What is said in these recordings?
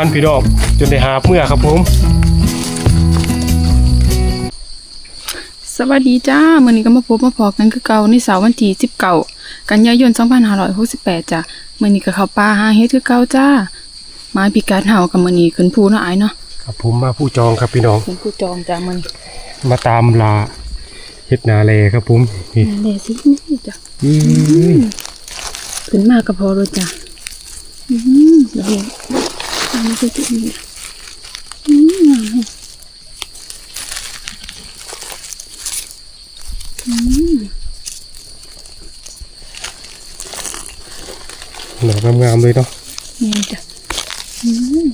านมานพี่น้องจนได้หาบเมื่อครับผมสวัสดีจ้ามื้อนี้ก็มาพบมาพอกันคือเก่าในเสาร์วันที่19กันยายน2568จ้ะมื้อนี้ก็เข้าป่าหาเฮ็ดคือเก่าจ้าไม้พิกัดเฮากับมื้อนี้ขึ้นภูเนาะอ้ายเนาะครับผมมาผู้จองครับพี่น้องขึ้นภูจองจ้ามื้อนี้มาตามลาเฮ็ดนาเลครับผมนี่นั่นแหละสินี่จ้ะอื้อขึ้นมาก็พอแล้วจ้ะอืมเดี๋ยวเห็นตามมาจุดนี้อืมงามแฮะอืมดอกงามๆเลยเนาะนี่จ้ะอืม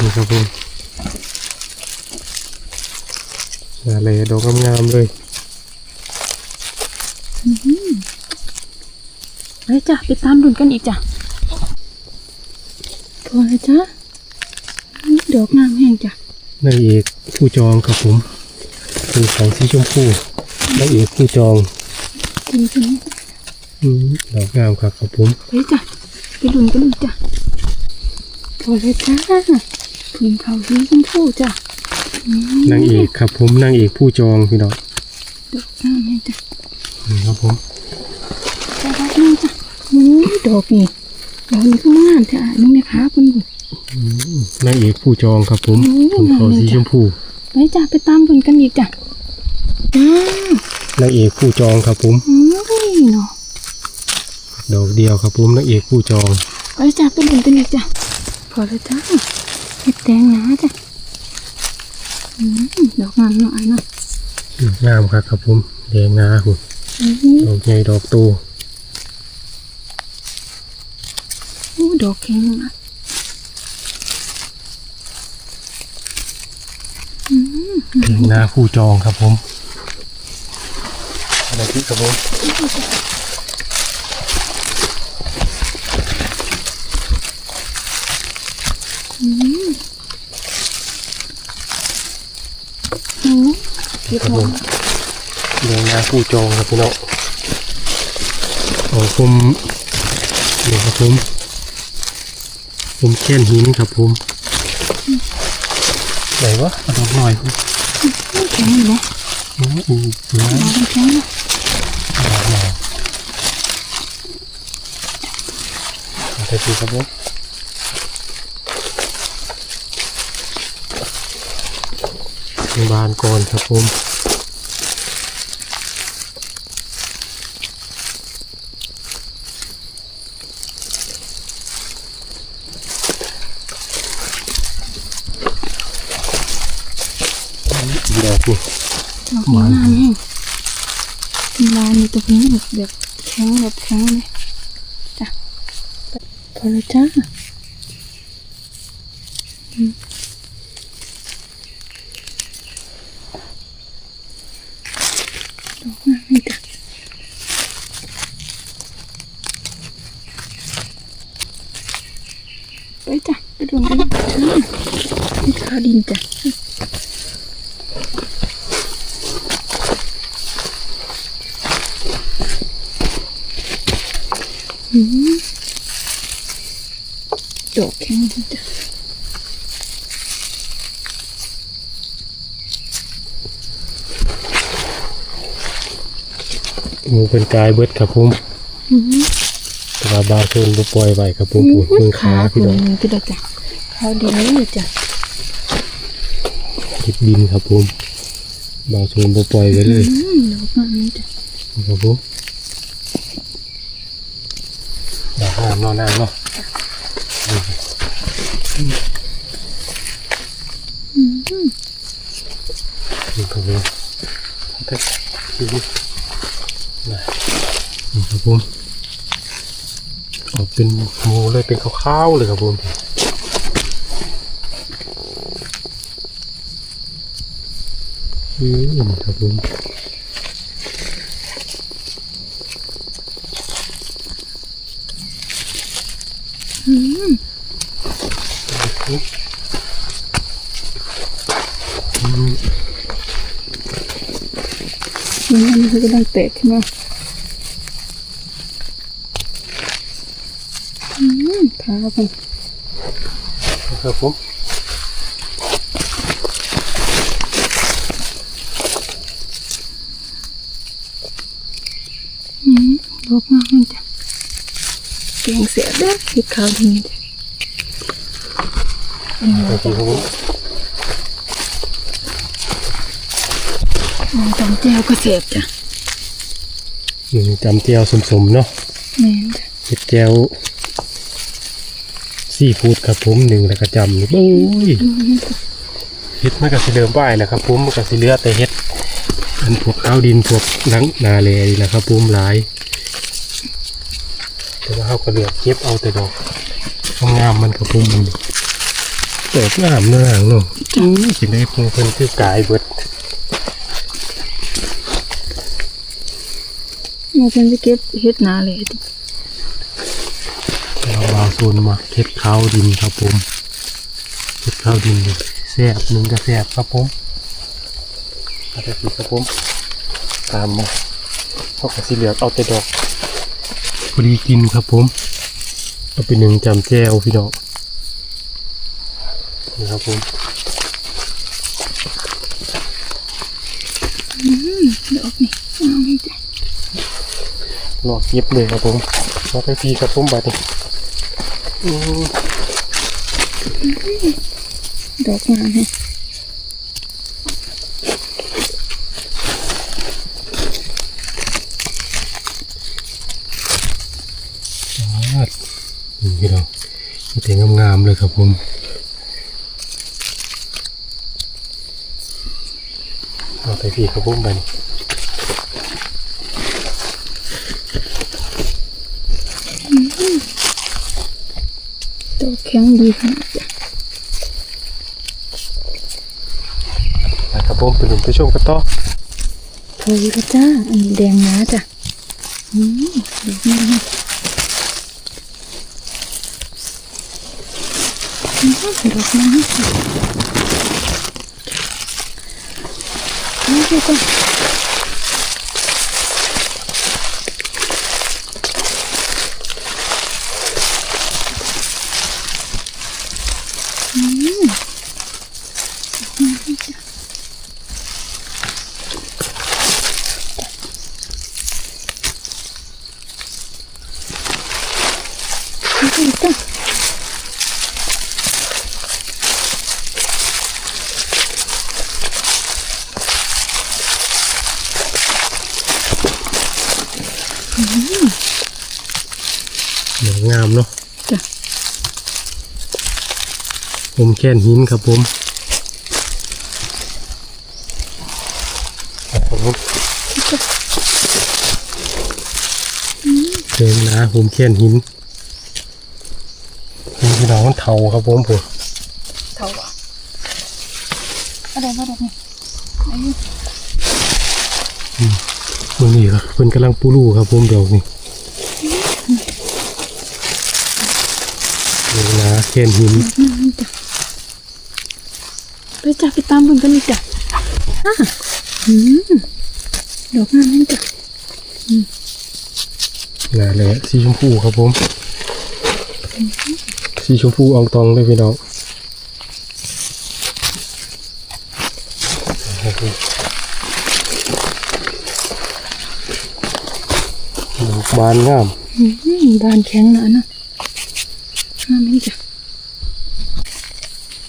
นี่ครับผมนาเลดอกงามๆ เลยไปจ้ะไปตามดุนกันอีกจ้ะพอเลยจ้ะดอกงามแห้งจ้ะนางเอกผู้จองครับผมเป็นของสีชมพูนางเอกผู้จองกินกันอืมดอกงามครับครับผมไปจ้ะไปดุนกันอีกจ้ะพอเลยจ้ะกินข้าวที่ชมพูจ้ะอืมนางเอกครับผมนางเอกผู้จองพี่น้องดอกงามแห้งจ้ะนี่ครับผม จ้ะดอกงามจ้ะโอ้ยดอกนี่ดอกนี้ก็งามจ้ะน้องแม่ค้าคุณบุญนางเอกผู้จองครับผมโอ้ยผมเขางามเลยสีจ้ะชมพูไปจ้ะไปตามดุนกันอีกจ้ะจ้านางเอกผู้จองครับผมอืมเนาะดอกเดียวครับผมนางเอกผู้จองไปจ้ะไปดุนกันอีกจ้ะพอเลยจ้ะเห็ดแดงหนาจ้ะอืมดอกงามเนาะไอ้เนาะงามครับครับผมแดงงาหุ่นอืมดอกใหญ่ดอกโต โอ้ ดอกแข็งอะแดงงาผู้จองครับผมอะไรที่ครับผมโอ้เก็บครับหผมมแดงงาผู้จองครับพี่น้องของผมนี่ครับผม ผมแค่นหินครับผมไหนวะเอาดอกหน่อยผมแข็งอยู่นะอืมอืมอืมดอกแข็งนะดอกหน่อยอะไรที่ครับผมบานก่อนครับผม ดอกนี่ดอกนี้งามแห้งมีลายมีตัวนี้แบบแบบแข็งแบบแข็งเลยจ้ะพอแล้วจ้าดอกงามแห้งจ้ะไปจ้ะไปดูกันจ้านี่ข้าดินจ้ะ ดอกแข็งดีจ้ะหมูเป็นกายเบิดครับผมอืมแต่ว่าบางคนบ่ปล่อยไว้ครับผมปูมือขาพี่น้องคุณพี่ดอกจ้ะข้าวดีเลยจ้ะติดดินครับผมบางส่วนบ่ปล่อยไว้เลยอืมดอกงามนี่จ้ะครับผม ดอกงามเนอนนางเนาะอืมนี่ครับผมเท็นี่นะนี่ครับผมออกเป็นหมูเลยเป็นขาวๆเลยครับผมอืมครับผม อืมนี่มันคือ กำลังแตกขึ้นมาครับผมครับผมอืมดอกเลยจ้ะแกงเสียเด้อเห็ดขาวดีจ้ะครับผมมองจำแจ้วก็เสียบจ้ะ อืมจำเจียวสมๆเนาะแม่นจ้ะเห็ดแก้วซีฟู้ดครับผมหนึ่งแล้วก็จำนี่โอ้ยเห็ดมันก็สิเริ่มไหวแล้วครับผมมันก็สิเหลือแต่เห็ดอันพวกข้าวดินพวกหลังนาเลนี่แหละครับผมหลาย แต่ว่าเขาก็เลือกเก็บเอาแต่ดอกงามๆมันครับผมมันดอกงามเนื้อหางเนาะอือสิได้พงเพิ่นคือกายเบิด หมูเพิ่นจะเก็บเฮ็ดนาเลยติเราบาวโซนมาเห็ดข้าวดินครับผมเห็ดข้าวดินนี่แซ่บหนึ่งก็แซ่บครับผมเอาไปสิครับผมตามมาเขาก็สิเหลือกเอาแต่ดอกพอดีกินครับผมเอาไปหนึ่งจำแจ้วพี่น้องนี่ครับผม ดอกนี่งามเลยจ้ะ รอเก็บเลยครับผมเอาไปพีครับผมบัดนี้อืมดอกงามเลยอาดนี่พี่น้องนี่แต่งามๆเลยครับผมเอาไปพีครับผมบัดนี้ ดอกแข็งดีขนาดจ้ะนะครับผมไปลุ้นไปชมกันต่อโถยแล้วจ้าอันนี้แดงนะจ้ะอืมดอกงามเลยอืมดอกงามจ้ะนี่คือจ้ะนี่คือจ้ะ เหลืองงามเนาะจ้ะผมแค่นหินครับผมครับผมเดินนะผมแค่นหินนี่พี่น้องมันเทาครับผมผมเท่าอะอะไรมาดอกนี่อายุ มือนี่ครับเพิ่นกำลังปูรูครับผมเดี๋ยวนี้เดินนะแค่นหินงามจ้ะไปจ้ะไปตามเบิ่งกันเลยจ้ะอะอืมดอกงามนี่จ้ะนะเลยสีชมพูครับผม สีชมพูอองตองเลยพี่น้องดอก บานงามอืมบานแข็งนะนะงามนี่จ้ะ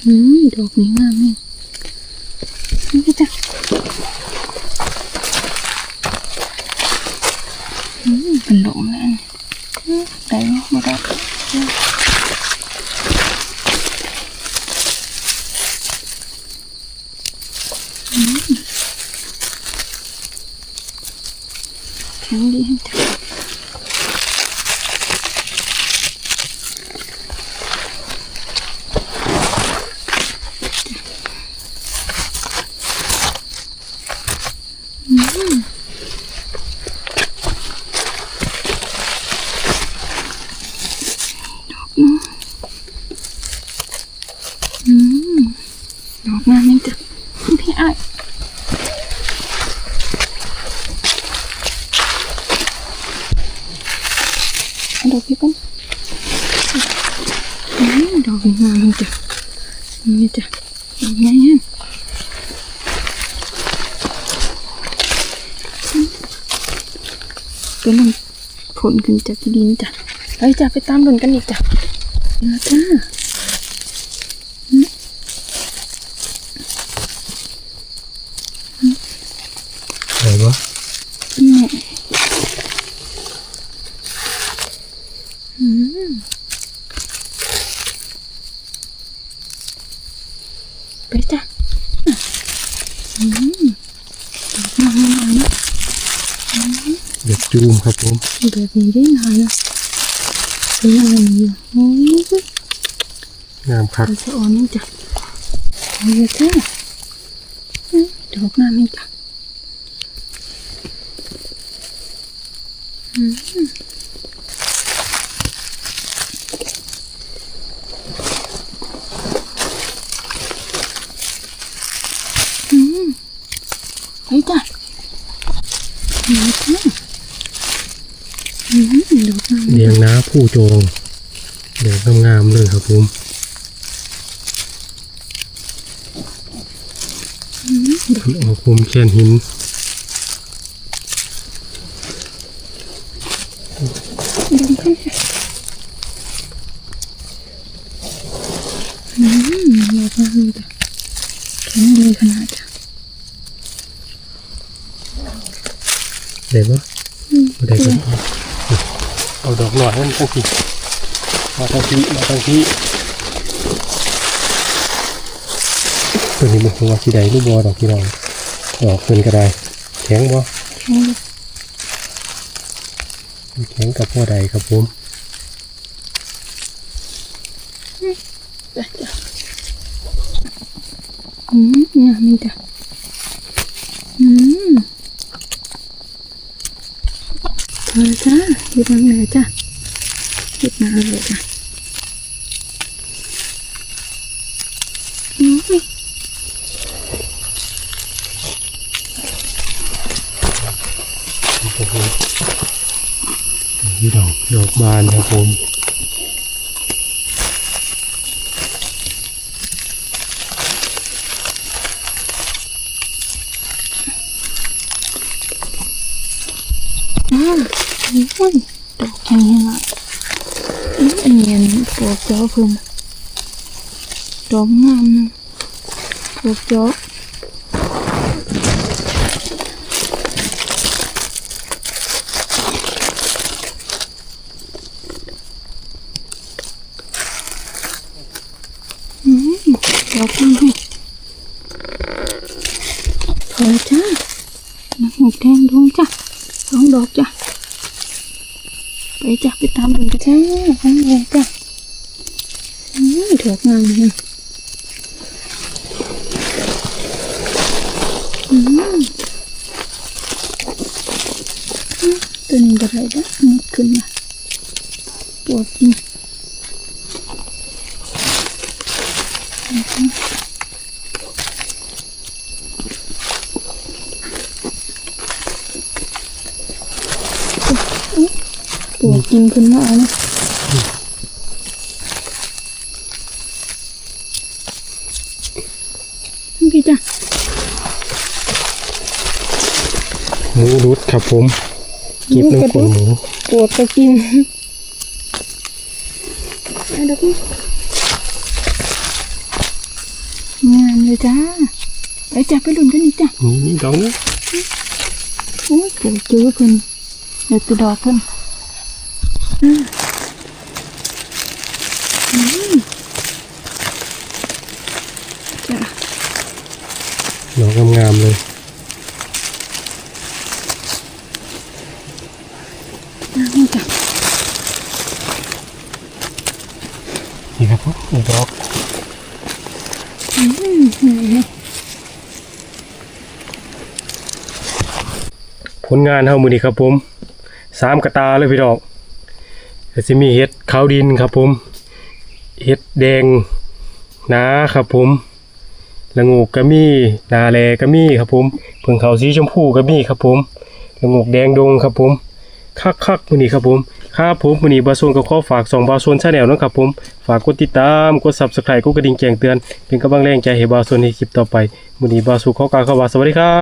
อืมดอกนี้งามนี่นี่จ้ะอืมเป็นดอกแม่นอืมได้ไหมไม่ได้อืมแข็งดีจ้ะอืม ดอกงามนี่จ้ะพี่ไอ้ดอกพี่ก่อนดอกงามจ้ะนี่จ้ะดอกใหญ่แฮะก็ลังผลขึ้นจากดินจ้ะไปจ้ะไปตามดนกันอีกจ้ะเดี๋ยวจ้า ไหนวะ แม่อืมไปจ้ะอืมดอกมาหน่อยนะ เด็ก จูมครับผมแบบนี้ได้หน่อยนะสวยงามอยู่โอ้ยงามคักเราจะอ่อนนี่จ้ะโอ้ยจ้ะอืมดอกงามนี่จ้ะอืมอืมไปจ้ะนี่จ้ะอืมดอกงาม เลี้ยงน้า ผู้โจงเดี๋ยวงามๆเลยครับผมมันออกคุมแคนหิน ดึงขึ้นค่ะอืมดอกงามจ้ะแข็งดีขนาดจ้ะ เด็กวะบ่ได้ก็ เอาดอกหน่อยให้มันตั้งทีมาตั้งทีมาตั้งทีตัวนี้มันคงว่าสีใดรูปบอดอกที่เราดอกเป็นก็ไดแข็งบ่แข็งกับพ่อใดครับผมจ้ะจ้ะอืมงามนี่จ้ะอืมเออจ้ะอยู่ทางไหนจ้ะ เลยจ้ะนี่ดอกดอกบานครับผมอ้าวโอ้ยดอกแข็งยังอะ อืมอันนี้อันปวดเจ้าเพิ่นดอกงามนะปวดเจ้า อืมดอกมันให้พอจ้าน้ำหมกแดงดวงจ้ะสองดอกจ้ะ ไปจ้ะไปตามดูกันจ้าทั้งดอกจ้ะอืมดอกงามเลยตัวนี้อะไรนะมุดขึ้นมาปวดจริง ปวดกินขึ้นมาเอานะพี่จ้ะหมูรุดครับผมเก็บน้ำขนหมูปวดก็กินเอาดอกนี้งามเลยจ้าไปจ้ะไปลุ้นกันอีกจ้ะนี่ดอกนี้โอ้ยปวดเจอเพิ่นเดี๋ยวตัวดอกเพิ่นอืมอืมจ้ะ ดอกงามๆเลยนี่จ้ะนี่ครับผมอีกดอกอืมนี่ผลงานเฮามือนี้ครับผมสามกระตาเลยพี่ดอก ก็จะมีเห็ดขาวดินครับผม เห็ดแดงนาครับผมละงูกก็มีนาแลก็มีครับผมเพิ่งเขาสีชมพูก็มีครับผมละงูกแดงดงครับผมคักๆมื้อนี้ครับผมครับผมมือนี้บาโซนก็ขอฝาก2บาโซนชาแนลนะครับผมฝากกดติดตามกด Subscribe กดกระดิ่งแจ้งเตือนเป็นกำลังแรงใจให้บาโซนในคลิปต่อไปมือนี้บาโซนขอกล่าวคำว่าสวัสดีครับ